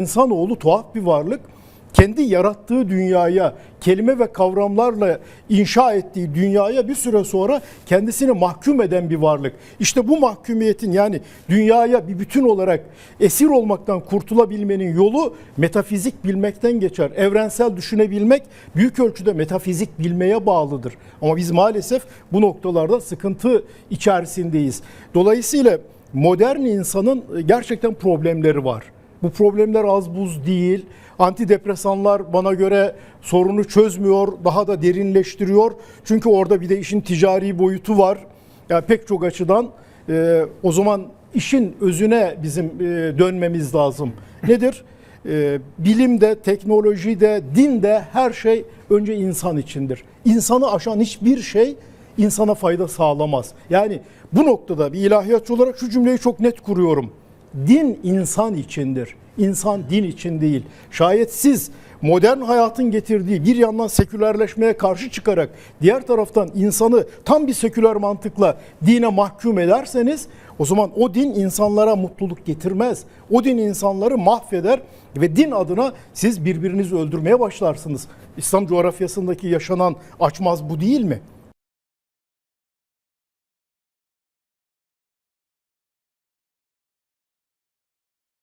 İnsanoğlu tuhaf bir varlık. Kendi yarattığı dünyaya, kelime ve kavramlarla inşa ettiği dünyaya bir süre sonra kendisini mahkum eden bir varlık. İşte bu mahkumiyetin yani dünyaya bir bütün olarak esir olmaktan kurtulabilmenin yolu metafizik bilmekten geçer. Evrensel düşünebilmek büyük ölçüde metafizik bilmeye bağlıdır. Ama biz maalesef bu noktalarda sıkıntı içerisindeyiz. Dolayısıyla modern insanın gerçekten problemleri var. Bu problemler az buz değil. Antidepresanlar bana göre sorunu çözmüyor, daha da derinleştiriyor. Çünkü orada bir de işin ticari boyutu var. Yani pek çok açıdan e, o zaman işin özüne bizim e, dönmemiz lazım. Nedir? E, bilimde, teknolojide, dinde her şey önce insan içindir. İnsanı aşan hiçbir şey insana fayda sağlamaz. Yani bu noktada bir ilahiyatçı olarak şu cümleyi çok net kuruyorum. Din insan içindir. İnsan din için değil. Şayet siz modern hayatın getirdiği bir yandan sekülerleşmeye karşı çıkarak diğer taraftan insanı tam bir seküler mantıkla dine mahkum ederseniz o zaman o din insanlara mutluluk getirmez. O din insanları mahveder ve din adına siz birbirinizi öldürmeye başlarsınız. İslam coğrafyasındaki yaşanan açmaz bu değil mi?